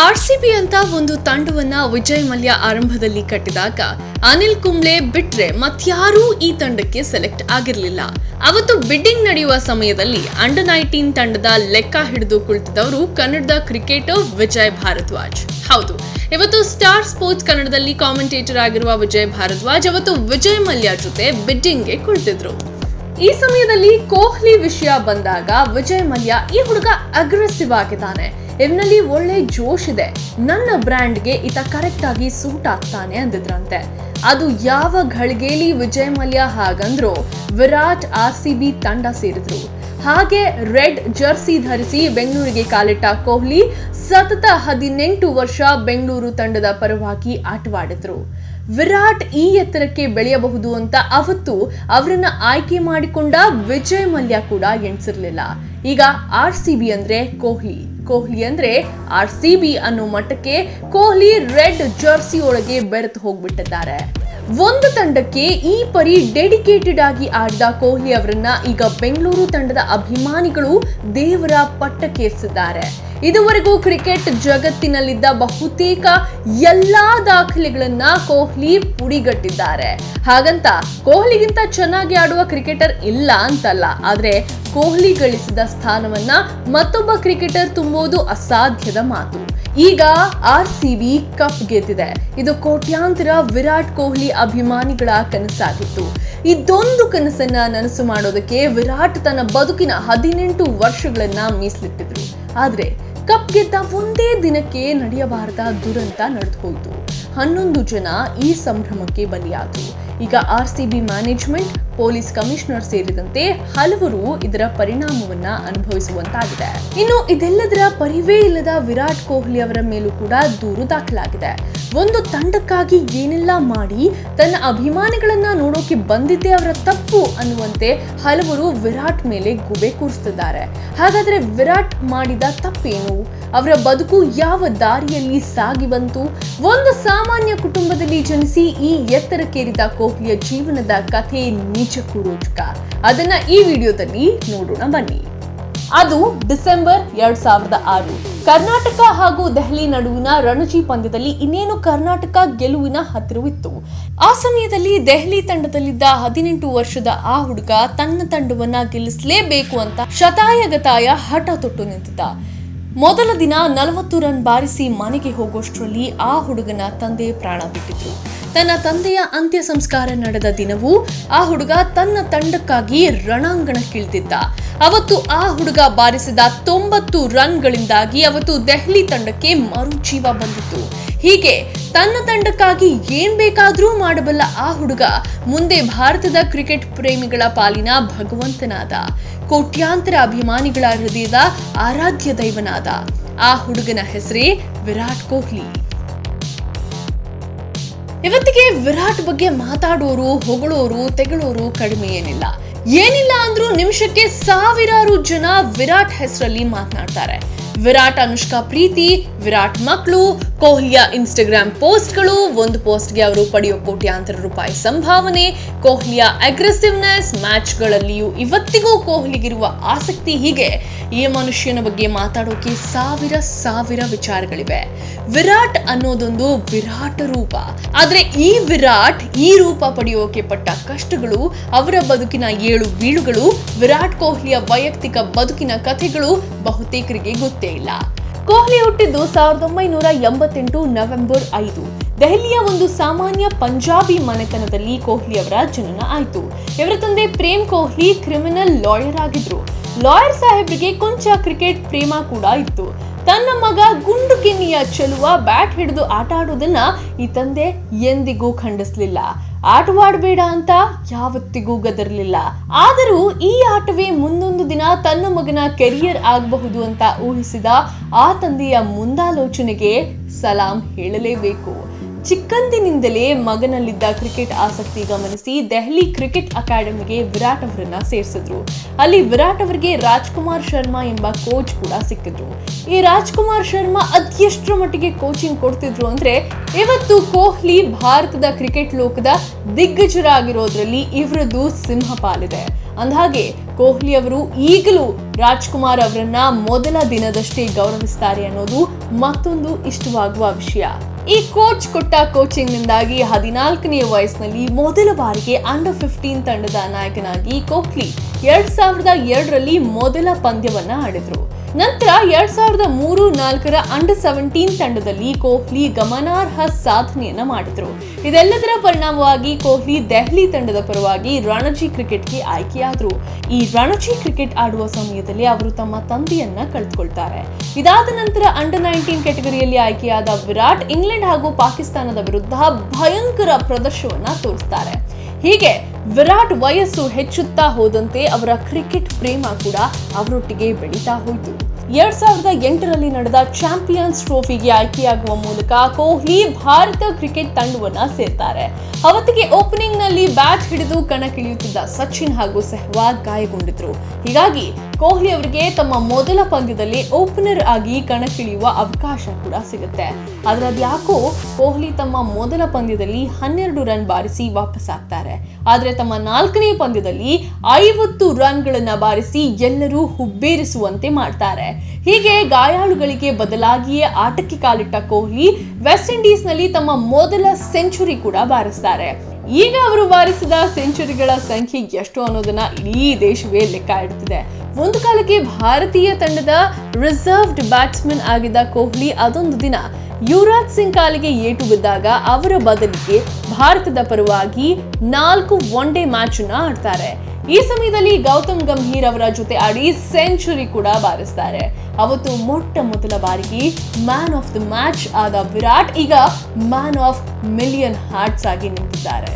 RCB ಅಂತ ಒಂದು ತಂಡವನ್ನ ವಿಜಯ್ ಮಲ್ಯ ಆರಂಭದಲ್ಲಿ ಕಟ್ಟಿದಾಗ ಅನಿಲ್ ಕುಂಬ್ಳೆ ಬಿಟ್ರೆ ಮತ್ಯಾರೂ ಈ ತಂಡಕ್ಕೆ ಸೆಲೆಕ್ಟ್ ಆಗಿರಲಿಲ್ಲ. ಅವತ್ತು ಬಿಡ್ಡಿಂಗ್ ನಡೆಯುವ ಸಮಯದಲ್ಲಿ ಅಂಡರ್ ನೈನ್ಟೀನ್ ತಂಡದ ಲೆಕ್ಕ ಹಿಡಿದು ಕುಳಿತಿದ್ದವರು ಕನ್ನಡದ ಕ್ರಿಕೆಟರ್ ವಿಜಯ್ ಭಾರದ್ವಾಜ್. ಹೌದು, ಇವತ್ತು ಸ್ಟಾರ್ ಸ್ಪೋರ್ಟ್ಸ್ ಕನ್ನಡದಲ್ಲಿ ಕಾಮೆಂಟೇಟರ್ ಆಗಿರುವ ವಿಜಯ್ ಭಾರದ್ವಾಜ್ ಅವತ್ತು ವಿಜಯ್ ಮಲ್ಯ ಜೊತೆ ಬಿಡ್ಡಿಂಗ್ಗೆ ಕುಳಿತಿದ್ರು. ಈ ಸಮಯದಲ್ಲಿ ಕೊಹ್ಲಿ ವಿಷಯ ಬಂದಾಗ ವಿಜಯ್ ಮಲ್ಯ ಈ ಹುಡುಗ ಅಗ್ರೆಸಿವ್ ಆಗಿದ್ದಾನೆ. ಇವನಲ್ಲಿ ಒಳ್ಳೆ ಜೋಶ್ ಇದೆ. ನನ್ನ ಬ್ರ್ಯಾಂಡ್ಗೆ ಈತ ಕರೆಕ್ಟ್ ಆಗಿ ಸೂಟ್ ಆಗ್ತಾನೆ ಅಂದಿದ್ರಂತೆ. ಅದು ಯಾವ ಘಳಿಗೆಲಿ ವಿಜಯ್ ಮಲ್ಯ ಹಾಗಂದ್ರು ವಿರಾಟ್ ಆರ್ ಸಿ ಬಿ ತಂಡ ಸೇರಿದ್ರು. ಹಾಗೆ ರೆಡ್ ಜರ್ಸಿ ಧರಿಸಿ ಬೆಂಗಳೂರಿಗೆ ಕಾಲಿಟ್ಟ ಕೊಹ್ಲಿ ಸತತ ಹದಿನೆಂಟು ವರ್ಷ ಬೆಂಗಳೂರು ತಂಡದ ಪರವಾಗಿ ಆಟವಾಡಿದ್ರು. ವಿರಾಟ್ ಈ ಎತ್ತರಕ್ಕೆ ಬೆಳೆಯಬಹುದು ಅಂತ ಅವತ್ತು ಅವರನ್ನ ಆಯ್ಕೆ ಮಾಡಿಕೊಂಡ ವಿಜಯ್ ಮಲ್ಯ ಕೂಡ ಎಣಿಸಿರ್ಲಿಲ್ಲ. ಈಗ ಆರ್ ಸಿ ಬಿ ಅಂದ್ರೆ ಕೊಹ್ಲಿ. ಕೊಹ್ಲಿ ಅಂದ್ರೆ ಆರ್ ಸಿ ಬಿ ಅನ್ನೋ ಮಟ್ಟಕ್ಕೆ ಕೊಹ್ಲಿ ರೆಡ್ ಜರ್ಸಿ ಒಳಗೆ ಬೆರೆತು ಹೋಗ್ಬಿಟ್ಟಿದ್ದಾರೆ. ಒಂದು ತಂಡಕ್ಕೆ ಈ ಪರಿ ಡೆಡಿಕೇಟೆಡ್ ಆಗಿ ಆಡಿದ ಕೊಹ್ಲಿ ಅವರನ್ನ ಈಗ ಬೆಂಗಳೂರು ತಂಡದ ಅಭಿಮಾನಿಗಳು ದೇವರ ಪಟ್ಟಕ್ಕೇರಿಸಿದ್ದಾರೆ ಇದುವರೆಗೂ ಕ್ರಿಕೆಟ್ ಜಗತ್ತಿನಲ್ಲಿದ್ದ ಬಹುತೇಕ ಎಲ್ಲಾ ದಾಖಲೆಗಳನ್ನ ಕೊಹ್ಲಿ ಪುಡಿಗಟ್ಟಿದ್ದಾರೆ. ಹಾಗಂತ ಕೊಹ್ಲಿಗಿಂತ ಚೆನ್ನಾಗಿ ಆಡುವ ಕ್ರಿಕೆಟರ್ ಇಲ್ಲ ಅಂತಲ್ಲ, ಆದ್ರೆ ಕೊಹ್ಲಿ ಗಳಿಸಿದ ಸ್ಥಾನವನ್ನ ಮತ್ತೊಬ್ಬ ಕ್ರಿಕೆಟರ್ ತುಂಬುವುದು ಅಸಾಧ್ಯದ ಮಾತು. ಈಗ ಆರ್ ಸಿ ಬಿ ಕಪ್ ಗೆದ್ದಿದೆ. ಇದು ಕೋಟ್ಯಾಂತರ ವಿರಾಟ್ ಕೊಹ್ಲಿ ಅಭಿಮಾನಿಗಳ ಕನಸಾಗಿತ್ತು. ಇದೊಂದು ಕನಸನ್ನ ನನಸು ಮಾಡೋದಕ್ಕೆ ವಿರಾಟ್ ತನ್ನ ಬದುಕಿನ ಹದಿನೆಂಟು ವರ್ಷಗಳನ್ನ ಮೀಸಲಿಟ್ಟಿದ್ರು. ಆದ್ರೆ ಕಪ್ ಗೆದ್ದ ಒಂದೇ ದಿನಕ್ಕೆ ನಡೆಯಬಾರದ ದುರಂತ ನಡೆದು ಹೋಯಿತು ಹನ್ನೊಂದು ಜನ ಈ ಸಂಭ್ರಮಕ್ಕೆ ಬಲಿಯಾದರು. ಈಗ R C B management, police commissioner ಸೇರಿದಂತೆ ಹಲವರು ಇದರ ಪರಿಣಾಮವನ್ನ ಅನುಭವಿಸುವಂತಾಗಿದೆ. ಇನ್ನು ಇದೆಲ್ಲದರ ಪರಿವೇ ಇಲ್ಲದ ವಿರಾಟ್ ಕೊಹ್ಲಿ ಅವರ ಮೇಲೂ ಕೂಡ ದೂರು ದಾಖಲಾಗಿದೆ. ಒಂದು ತಂಡಕ್ಕಾಗಿ ಏನೆಲ್ಲ ಮಾಡಿ ತನ್ನ ಅಭಿಮಾನಿಗಳನ್ನ ನೋಡೋಕೆ ಬಂದಿದ್ದೆ ಅವರ ತಪ್ಪು ಅನ್ನುವಂತೆ ಹಲವರು ವಿರಾಟ್ ಮೇಲೆ ಗುಬೆ ಕೂರಿಸ್ತಿದ್ದಾರೆ. ಹಾಗಾದ್ರೆ ವಿರಾಟ್ ಮಾಡಿದ ತಪ್ಪೇನು? ಅವರ ಬದುಕು ಯಾವ ದಾರಿಯಲ್ಲಿ ಸಾಗಿ ಬಂತು? ಒಂದು ಸಾಮಾನ್ಯ ಕುಟುಂಬದಲ್ಲಿ ಜನಿಸಿ ಈ ಎತ್ತರಕ್ಕೇರಿದ ಕೊಹ್ಲಿಯ ಜೀವನದ ಕಥೆ ನಿಜಕ್ಕೂ ರೋಚಕ ಅದನ್ನ ಈ ವಿಡಿಯೋದಲ್ಲಿ ನೋಡೋಣ ಬನ್ನಿ. ಅದು ಡಿಸೆಂಬರ್ ಎರಡ್ ಸಾವಿರದ ಆರು. ಕರ್ನಾಟಕ ಹಾಗೂ ದೆಹಲಿ ನಡುವಿನ ರಣಜಿ ಪಂದ್ಯದಲ್ಲಿ ಇನ್ನೇನು ಕರ್ನಾಟಕ ಗೆಲುವಿನ ಹತ್ತಿರವಿತ್ತು? ಆ ಸಮಯದಲ್ಲಿ ದೆಹಲಿ ತಂಡದಲ್ಲಿದ್ದ ಹದಿನೆಂಟು ವರ್ಷದ ಆ ಹುಡುಗ ತನ್ನ ತಂಡವನ್ನ ಗೆಲ್ಲಿಸಲೇಬೇಕು ಅಂತ ಶತಾಯಗತಾಯ ಹಠ ತೊಟ್ಟು ನಿಂತಿದ್ದ. ಮೊದಲ ದಿನ ನಲವತ್ತು ರನ್ ಬಾರಿಸಿ ಮನೆಗೆ ಹೋಗೋಷ್ಟರಲ್ಲಿ ಆ ಹುಡುಗನ ತಂದೆ ಪ್ರಾಣ ಬಿಟ್ಟಿದ್ರು. ತನ್ನ ತಂದೆಯ ಅಂತ್ಯ ಸಂಸ್ಕಾರ ನಡೆದ ದಿನವೂ ಆ ಹುಡುಗ ತನ್ನ ತಂಡಕ್ಕಾಗಿ ರಣಾಂಗಣಕ್ಕಿಳಿದಿದ್ದ ಅವತ್ತು ಆ ಹುಡುಗ ಬಾರಿಸಿದ ತೊಂಬತ್ತು ರನ್ಗಳಿಂದಾಗಿ ಅವತ್ತು ದೆಹಲಿ ತಂಡಕ್ಕೆ ಮರುಜೀವ ಬಂದಿತ್ತು. ಹೀಗೆ ತನ್ನ ತಂಡಕ್ಕಾಗಿ ಏನ್ ಬೇಕಾದ್ರೂ ಮಾಡಬಲ್ಲ ಆ ಹುಡುಗ ಮುಂದೆ ಭಾರತದ ಕ್ರಿಕೆಟ್ ಪ್ರೇಮಿಗಳ ಪಾಲಿನ ಭಗವಂತನಾದ. ಕೋಟ್ಯಾಂತರ ಅಭಿಮಾನಿಗಳ ಹೃದಯದ ಆರಾಧ್ಯ ದೈವನಾದ. ಆ ಹುಡುಗನ ಹೆಸರೇ ವಿರಾಟ್ ಕೊಹ್ಲಿ. ಇವತ್ತಿಗೆ ವಿರಾಟ್ ಬಗ್ಗೆ ಮಾತಾಡೋರು, ಹೊಗಳೋರು, ತೆಗಳೋರು ಕಡಿಮೆ ಏನಿಲ್ಲ. ಏನಿಲ್ಲ ಅಂದ್ರೂ ನಿಮಿಷಕ್ಕೆ ಸಾವಿರಾರು ಜನ ವಿರಾಟ್ ಹೆಸರಲ್ಲಿ ಮಾತನಾಡ್ತಾರೆ. ವಿರಾಟ್ ಅನುಷ್ಕಾ ಪ್ರೀತಿ, ವಿರಾಟ್ ಮಕ್ಕಳು ಕೊಹ್ಲಿಯ ಇನ್ಸ್ಟಾಗ್ರಾಮ್ ಪೋಸ್ಟ್ಗಳು, ಒಂದು ಪೋಸ್ಟ್ಗೆ ಅವರು ಪಡೆಯೋ ಕೋಟ್ಯಾಂತರ ರೂಪಾಯಿ ಸಂಭಾವನೆ, ಕೊಹ್ಲಿಯ ಅಗ್ರೆಸಿವ್ನೆಸ್ ಮ್ಯಾಚ್ಗಳಲ್ಲಿಯೂ ಇವತ್ತಿಗೂ ಕೊಹ್ಲಿಗಿರುವ ಆಸಕ್ತಿ ಹೀಗೆ. ಈ ಮನುಷ್ಯನ ಬಗ್ಗೆ ಮಾತಾಡೋಕೆ ಸಾವಿರ ಸಾವಿರ ವಿಚಾರಗಳಿವೆ. ವಿರಾಟ್ ಅನ್ನೋದೊಂದು ವಿರಾಟ ರೂಪ. ಆದ್ರೆ ಈ ವಿರಾಟ್ ಈ ರೂಪ ಪಡೆಯೋಕೆ ಪಟ್ಟ ಕಷ್ಟಗಳು, ಅವರ ಬದುಕಿನ ಏಳು ಬೀಳುಗಳು, ವಿರಾಟ್ ಕೊಹ್ಲಿಯ ವೈಯಕ್ತಿಕ ಬದುಕಿನ ಕಥೆಗಳು ಬಹುತೇಕರಿಗೆ ಗೊತ್ತೇ ಇಲ್ಲ. ಕೊಹ್ಲಿ ಹುಟ್ಟಿದ್ದು ಸಾವಿರದ ಒಂಬೈನೂರ ಎಂಬತ್ತೆಂಟು ನವೆಂಬರ್ ಐದು. ದೆಹಲಿಯ ಒಂದು ಸಾಮಾನ್ಯ ಪಂಜಾಬಿ ಮನೆತನದಲ್ಲಿ ಕೊಹ್ಲಿ ಅವರ ಜನನ ಆಯಿತು. ಇವರ ತಂದೆ ಪ್ರೇಮ್ ಕೊಹ್ಲಿ ಕ್ರಿಮಿನಲ್ ಲಾಯರ್ ಆಗಿದ್ರು. ಲಾಯರ್ ಸಾಹೇಬ್ರಿಗೆ ಕೊಂಚ ಕ್ರಿಕೆಟ್ ಪ್ರೇಮ ಕೂಡ ಇತ್ತು. ತನ್ನ ಮಗ ಗುಂಡು ಕಿನ್ನಿಯ ಚೆಲುವ ಬ್ಯಾಟ್ ಹಿಡಿದು ಆಟ ಆಡೋದನ್ನ ಈ ತಂದೆ ಎಂದಿಗೂ ಖಂಡಿಸ್ಲಿಲ್ಲ. ಆಟವಾಡಬೇಡ ಅಂತ ಯಾವತ್ತಿಗೂ ಗದರಲಿಲ್ಲ. ಆದರೂ ಈ ಆಟವೇ ಮುಂದೊಂದು ದಿನ ತನ್ನ ಮಗನ ಕೆರಿಯರ್ ಆಗಬಹುದು ಅಂತ ಊಹಿಸಿದ ಆ ತಂದೆಯ ಮುಂದಾಲೋಚನೆಗೆ ಸಲಾಂ ಹೇಳಲೇಬೇಕು. ಚಿಕ್ಕಂದಿನಿಂದಲೇ ಮಗನಲ್ಲಿದ್ದ ಕ್ರಿಕೆಟ್ ಆಸಕ್ತಿ ಗಮನಿಸಿ ದೆಹಲಿ ಕ್ರಿಕೆಟ್ ಅಕಾಡೆಮಿಗೆ ವಿರಾಟ್ ಅವರನ್ನ ಸೇರಿಸಿದ್ರು. ಅಲ್ಲಿ ವಿರಾಟ್ ಅವರಿಗೆ ರಾಜ್ಕುಮಾರ್ ಶರ್ಮಾ ಎಂಬ ಕೋಚ್ ಕೂಡ ಸಿಕ್ಕಿದ್ರು. ಈ ರಾಜ್ಕುಮಾರ್ ಶರ್ಮಾ ಅದೆಷ್ಟರ ಮಟ್ಟಿಗೆ ಕೋಚಿಂಗ್ ಕೊಡ್ತಿದ್ರು ಅಂದ್ರೆ ಇವತ್ತು ಕೊಹ್ಲಿ ಭಾರತದ ಕ್ರಿಕೆಟ್ ಲೋಕದ ದಿಗ್ಗಜರಾಗಿರೋದ್ರಲ್ಲಿ ಇವರದ್ದು ಸಿಂಹ ಪಾಲಿದೆ ಅಂದಹಾಗೆ ಕೊಹ್ಲಿ ಅವರು ಈಗಲೂ ರಾಜ್ಕುಮಾರ್ ಅವರನ್ನ ಮೊದಲ ದಿನದಷ್ಟೇ ಗೌರವಿಸ್ತಾರೆ ಅನ್ನೋದು ಮತ್ತೊಂದು ಇಷ್ಟವಾಗುವ ವಿಷಯ. ಈ ಕೋಚ್ ಕೊಟ್ಟ ಕೋಚಿಂಗ್ ನಿಂದಾಗಿ ಹದಿನಾಲ್ಕನೇ ವಯಸ್ಸಿನಲ್ಲಿ ಮೊದಲ ಬಾರಿಗೆ ಅಂಡರ್ ಫಿಫ್ಟೀನ್ ತಂಡದ ನಾಯಕನಾಗಿ ಕೊಹ್ಲಿ ಎರಡ್ ಸಾವಿರದ ಎರಡರಲ್ಲಿ ಮೊದಲ ಪಂದ್ಯವನ್ನ ಆಡಿದ್ರು. ನಂತರ ಎರಡ್ ಸಾವಿರದ ಮೂರು ನಾಲ್ಕರ ಅಂಡರ್ ಸೆವೆಂಟೀನ್ ತಂಡದಲ್ಲಿ ಕೊಹ್ಲಿ ಗಮನಾರ್ಹ ಸಾಧನೆಯನ್ನ ಮಾಡಿದ್ರು. ಇದೆಲ್ಲದರ ಪರಿಣಾಮವಾಗಿ ಕೊಹ್ಲಿ ದೆಹಲಿ ತಂಡದ ಪರವಾಗಿ ರಣಜಿ ಕ್ರಿಕೆಟ್ಗೆ ಆಯ್ಕೆಯಾದ್ರು. ಈ ರಣಜಿ ಕ್ರಿಕೆಟ್ ಆಡುವ ಸಮಯದಲ್ಲಿ ಅವರು ತಮ್ಮ ತಂದೆಯನ್ನ ಕಳೆದುಕೊಳ್ತಾರೆ. ಇದಾದ ನಂತರ ಅಂಡರ್ ನೈನ್ಟೀನ್ ಕ್ಯಾಟಗರಿಯಲ್ಲಿ ಆಯ್ಕೆಯಾದ ವಿರಾಟ್ ಇಂಗ್ಲೆಂಡ್ ಹಾಗೂ ಪಾಕಿಸ್ತಾನದ ವಿರುದ್ಧ ಭಯಂಕರ ಪ್ರದರ್ಶನವನ್ನ ತೋರಿಸ್ತಾರೆ. ಹೀಗೆ ವಿರಾಟ್ ವಯಸ್ಸು ಹೆಚ್ಚುತ್ತಾ ಹೋದಂತೆ ಅವರ ಕ್ರಿಕೆಟ್ ಪ್ರೇಮ ಕೂಡ ಅವರೊಟ್ಟಿಗೆ ಬೆಳೀತಾ ಹೋಯಿತು. ಎರಡ್ ಸಾವಿರದ ಎಂಟರಲ್ಲಿ ನಡೆದ ಚಾಂಪಿಯನ್ಸ್ ಟ್ರೋಫಿಗೆ ಆಯ್ಕೆಯಾಗುವ ಮೂಲಕ ಕೊಹ್ಲಿ ಭಾರತ ಕ್ರಿಕೆಟ್ ತಂಡವನ್ನ ಸೇರ್ತಾರೆ. ಅವತ್ತಿಗೆ ಓಪನಿಂಗ್ನಲ್ಲಿ ಬ್ಯಾಟ್ ಹಿಡಿದು ಕಣಕ್ಕಿಳಿಯುತ್ತಿದ್ದ ಸಚಿನ್ ಹಾಗೂ ಸೆಹ್ವಾಗ್ ಗಾಯಗೊಂಡಿದ್ರು. ಹೀಗಾಗಿ ಕೊಹ್ಲಿ ಅವರಿಗೆ ತಮ್ಮ ಮೊದಲ ಪಂದ್ಯದಲ್ಲಿ ಓಪನರ್ ಆಗಿ ಕಣಕ್ಕಿಳಿಯುವ ಅವಕಾಶ ಕೂಡ ಸಿಗುತ್ತೆ. ಆದರೆ ಅದ್ಯಾಕೋ ಕೊಹ್ಲಿ ತಮ್ಮ ಮೊದಲ ಪಂದ್ಯದಲ್ಲಿ ಹನ್ನೆರಡು ರನ್ ಬಾರಿಸಿ ವಾಪಸ್ ಆಗ್ತಾರೆ. ಆದರೆ ತಮ್ಮ ನಾಲ್ಕನೇ ಪಂದ್ಯದಲ್ಲಿ ಐವತ್ತು ರನ್ಗಳನ್ನು ಬಾರಿಸಿ ಎಲ್ಲರೂ ಹುಬ್ಬೇರಿಸುವಂತೆ ಮಾಡ್ತಾರೆ. ಹೀಗೆ ಗಾಯಾಳುಗಳಿಗೆ ಬದಲಾಗಿಯೇ ಆಟಕ್ಕೆ ಕಾಲಿಟ್ಟ ಕೊಹ್ಲಿ ವೆಸ್ಟ್ ಇಂಡೀಸ್ನಲ್ಲಿ ತಮ್ಮ ಮೊದಲ ಸೆಂಚುರಿ ಕೂಡ ಬಾರಿಸ್ತಾರೆ. ಈಗ ಅವರು ಬಾರಿಸಿದ ಸೆಂಚುರಿಗಳ ಸಂಖ್ಯೆ ಎಷ್ಟು ಅನ್ನೋದನ್ನ ಇಡೀ ದೇಶವೇ ಲೆಕ್ಕ ಇಡ್ತಿದೆ. ಒಂದು ಕಾಲಕ್ಕೆ ಭಾರತೀಯ ತಂಡದ ರಿಸರ್ವ್ಡ್ ಬ್ಯಾಟ್ಸ್ಮನ್ ಆಗಿದ್ದ ಕೊಹ್ಲಿ ಅದೊಂದು ದಿನ ಯುವರಾಜ್ ಸಿಂಗ್ ಕಾಲಿಗೆ ಏಟು ಬಿದ್ದಾಗ ಅವರ ಬದಲಿಗೆ ಭಾರತದ ಪರವಾಗಿ ನಾಲ್ಕು ಒನ್ ಡೇ ಮ್ಯಾಚ್ ಅನ್ನ ಆಡ್ತಾರೆ. ಈ ಸಮಯದಲ್ಲಿ ಗೌತಮ್ ಗಂಭೀರ್ ಅವರ ಜೊತೆ ಆಡಿ ಸೆಂಚುರಿ ಕೂಡ ಬಾರಿಸ್ತಾರೆ. ಅವತ್ತು ಮೊಟ್ಟ ಮೊದಲ ಬಾರಿಗೆ ಮ್ಯಾನ್ ಆಫ್ ದ ಮ್ಯಾಚ್ ಆದ ವಿರಾಟ್ ಈಗ ಮ್ಯಾನ್ ಆಫ್ ಮಿಲಿಯನ್ ಹಾರ್ಟ್ಸ್ ಆಗಿ ನಿಂತಿದ್ದಾರೆ.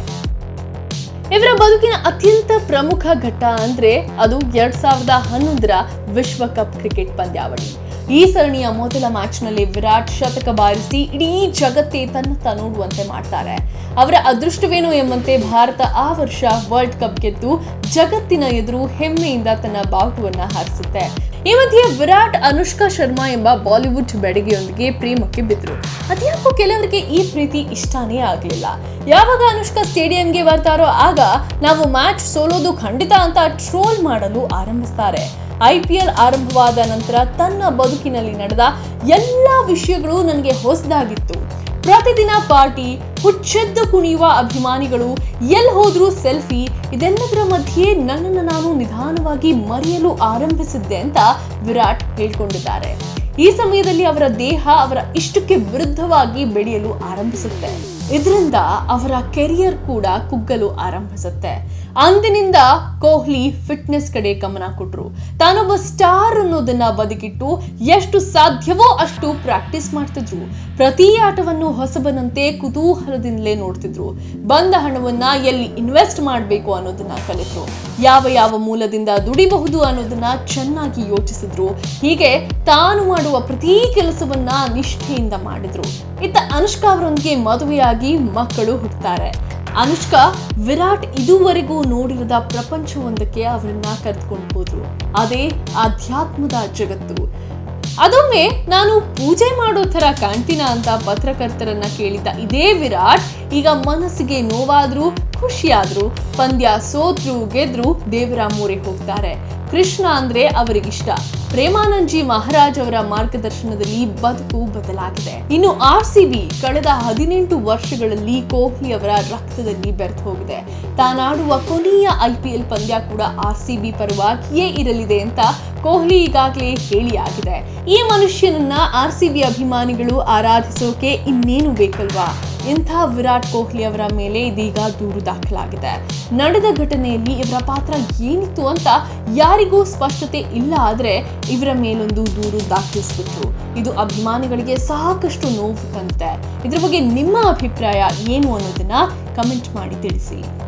ಇವರ ಬದುಕಿನ ಅತ್ಯಂತ ಪ್ರಮುಖ ಘಟ್ಟ ಅಂದ್ರೆ ಅದು ಎರಡ್ ಸಾವಿರದ ಹನ್ನೊಂದರ ವಿಶ್ವಕಪ್ ಕ್ರಿಕೆಟ್ ಪಂದ್ಯಾವಳಿ. ಈ ಸರಣಿಯ ಮೊದಲ ಮ್ಯಾಚ್ನಲ್ಲಿ ವಿರಾಟ್ ಶತಕ ಬಾರಿಸಿ ಇಡೀ ಜಗತ್ತೇ ತನ್ನತ್ತ ನೋಡುವಂತೆ ಮಾಡ್ತಾರೆ. ಅವರ ಅದೃಷ್ಟವೇನು ಎಂಬಂತೆ ಭಾರತ ಆ ವರ್ಷ ವರ್ಲ್ಡ್ ಕಪ್ ಗೆದ್ದು ಜಗತ್ತಿನ ಎದುರು ಹೆಮ್ಮೆಯಿಂದ ತನ್ನ ಬಾವುಟವನ್ನ ಹಾರಿಸುತ್ತೆ. ಈ ಮಧ್ಯೆ ವಿರಾಟ್ ಅನುಷ್ಕಾ ಶರ್ಮಾ ಎಂಬ ಬಾಲಿವುಡ್ ಬೆಡಗಿಯೊಂದಿಗೆ ಪ್ರೇಮಕ್ಕೆ ಬಿದ್ದರು ಅದ್ಯಾಕೋ ಕೆಲವರಿಗೆ ಈ ಪ್ರೀತಿ ಇಷ್ಟಾನೇ ಆಗಲಿಲ್ಲ. ಯಾವಾಗ ಅನುಷ್ಕಾ ಸ್ಟೇಡಿಯಂಗೆ ಬರ್ತಾರೋ ಆಗ ನಾವು ಮ್ಯಾಚ್ ಸೋಲೋದು ಖಂಡಿತ ಅಂತ ಟ್ರೋಲ್ ಮಾಡಲು ಆರಂಭಿಸ್ತಾರೆ. ಐ ಪಿ ಎಲ್ ಆರಂಭವಾದ ನಂತರ ತನ್ನ ಬದುಕಿನಲ್ಲಿ ನಡೆದ ಎಲ್ಲ ವಿಷಯಗಳು ನನಗೆ ಹೊಸದಾಗಿತ್ತು. ಪ್ರತಿದಿನ ಪಾರ್ಟಿ, ಹುಚ್ಚೆದ್ದು ಕುಣಿಯುವ ಅಭಿಮಾನಿಗಳು ಎಲ್ಲಿ ಹೋದ್ರೂ ಸೆಲ್ಫಿ, ಇದೆಲ್ಲದರ ಮಧ್ಯೆ ನನ್ನನ್ನು ನಾನು ನಿಧಾನವಾಗಿ ಮರೆಯಲು ಆರಂಭಿಸಿದ್ದೆ ಅಂತ ವಿರಾಟ್ ಹೇಳ್ಕೊಂಡಿದ್ದಾರೆ. ಈ ಸಮಯದಲ್ಲಿ ಅವರ ದೇಹ ಅವರ ಇಷ್ಟಕ್ಕೆ ವಿರುದ್ಧವಾಗಿ ಬೆಳೆಯಲು ಆರಂಭಿಸುತ್ತೆ. ಇದರಿಂದ ಅವರ ಕೆರಿಯರ್ ಕೂಡ ಕುಗ್ಗಲು ಆರಂಭಿಸುತ್ತೆ. ಅಂದಿನಿಂದ ಕೊಹ್ಲಿ ಫಿಟ್ನೆಸ್ ಕಡೆ ಗಮನ ಕೊಟ್ರು. ತಾನೊಬ್ಬ ಸ್ಟಾರ್ ಅನ್ನೋದನ್ನ ಬದುಕಿಟ್ಟು ಎಷ್ಟು ಸಾಧ್ಯವೋ ಅಷ್ಟು ಪ್ರಾಕ್ಟೀಸ್ ಮಾಡ್ತಿದ್ರು. ಪ್ರತಿ ಆಟವನ್ನು ಹೊಸಬನಂತೆ ಕುತೂಹಲದಿಂದಲೇ ನೋಡ್ತಿದ್ರು. ಬಂದ ಹಣವನ್ನ ಎಲ್ಲಿ ಇನ್ವೆಸ್ಟ್ ಮಾಡಬೇಕು ಅನ್ನೋದನ್ನ ಕಲಿತರು. ಯಾವ ಯಾವ ಮೂಲದಿಂದ ದುಡಿಬಹುದು ಅನ್ನೋದನ್ನ ಚೆನ್ನಾಗಿ ಯೋಚಿಸಿದ್ರು. ಹೀಗೆ ತಾನು ಮಾಡುವ ಪ್ರತಿ ಕೆಲಸವನ್ನ ನಿಷ್ಠೆಯಿಂದ ಮಾಡಿದ್ರು. ಇತ್ತ ಅನುಷ್ಕಾ ಅವರೊಂದಿಗೆ ಮದುವೆಯಾಗಿ ಮಕ್ಕಳು ಹುಟ್ಟುತ್ತಾರೆ ಅನುಷ್ಕಾ, ವಿರಾಟ್ ಇದುವರೆಗೂ ನೋಡಿರದ ಪ್ರಪಂಚವೊಂದಕ್ಕೆ ಅವರನ್ನ ಕರೆದುಕೊಂಡು ಹೋದ್ರು ಅದೇ ಆಧ್ಯಾತ್ಮದ ಜಗತ್ತು. ಅದೊಮ್ಮೆ ನಾನು ಪೂಜೆ ಮಾಡೋ ಥರ ಕಾಣ್ತೀನ ಅಂತ ಪತ್ರಕರ್ತರನ್ನ ಕೇಳಿದ ಇದೇ ವಿರಾಟ್, ಈಗ ಮನಸ್ಸಿಗೆ ನೋವಾದ್ರೂ, ಖುಷಿಯಾದ್ರು, ಪಂದ್ಯ ಸೋತ್ರು, ಗೆದ್ರು ದೇವರ ಮೂರೆ ಹೋಗ್ತಾರೆ. ಕೃಷ್ಣ ಅಂದ್ರೆ ಅವರಿಗಿಷ್ಟ. ಪ್ರೇಮಾನಂದ್ಜಿ ಮಹಾರಾಜ್ ಅವರ ಮಾರ್ಗದರ್ಶನದಲ್ಲಿ ಬದುಕು ಬದಲಾಗಿದೆ. ಇನ್ನು ಆರ್ ಸಿ ಬಿ ಕಳೆದ ಹದಿನೆಂಟು ವರ್ಷಗಳಲ್ಲಿ ಕೊಹ್ಲಿ ಅವರ ರಕ್ತದಲ್ಲಿ ಬೆರೆತು ಹೋಗಿದೆ. ತಾನಾಡುವ ಕೊನೆಯ ಐ ಪಿ ಎಲ್ ಪಂದ್ಯ ಕೂಡ ಆರ್ ಸಿ ಬಿ ಪರವಾಗಿಯೇ ಇರಲಿದೆ ಅಂತ ಕೊಹ್ಲಿ ಈಗಾಗಲೇ ಆಗಿದೆ ಈ ಮನುಷ್ಯನನ್ನ ಆರ್ ಸಿ ಬಿ ಅಭಿಮಾನಿಗಳು ಆರಾಧಿಸೋಕೆ ಇನ್ನೇನು ಬೇಕಲ್ವಾ? ಇಂಥ ವಿರಾಟ್ ಕೊಹ್ಲಿ ಅವರ ಮೇಲೆ ಇದೀಗ ದೂರು ದಾಖಲಾಗಿದೆ. ನಡೆದ ಘಟನೆಯಲ್ಲಿ ಇವರ ಪಾತ್ರ ಏನಿತ್ತು ಅಂತ ಯಾರಿಗೂ ಸ್ಪಷ್ಟತೆ ಇಲ್ಲ ಆದರೆ ಇವರ ಮೇಲೊಂದು ದೂರು ದಾಖಲಿಸ್ಬಿಟ್ರು ಇದು ಅಭಿಮಾನಿಗಳಿಗೆ ಸಾಕಷ್ಟು ನೋವು ತಂದಿದೆ. ಇದರ ಬಗ್ಗೆ ನಿಮ್ಮ ಅಭಿಪ್ರಾಯ ಏನು ಅನ್ನೋದನ್ನ ಕಮೆಂಟ್ ಮಾಡಿ ತಿಳಿಸಿ.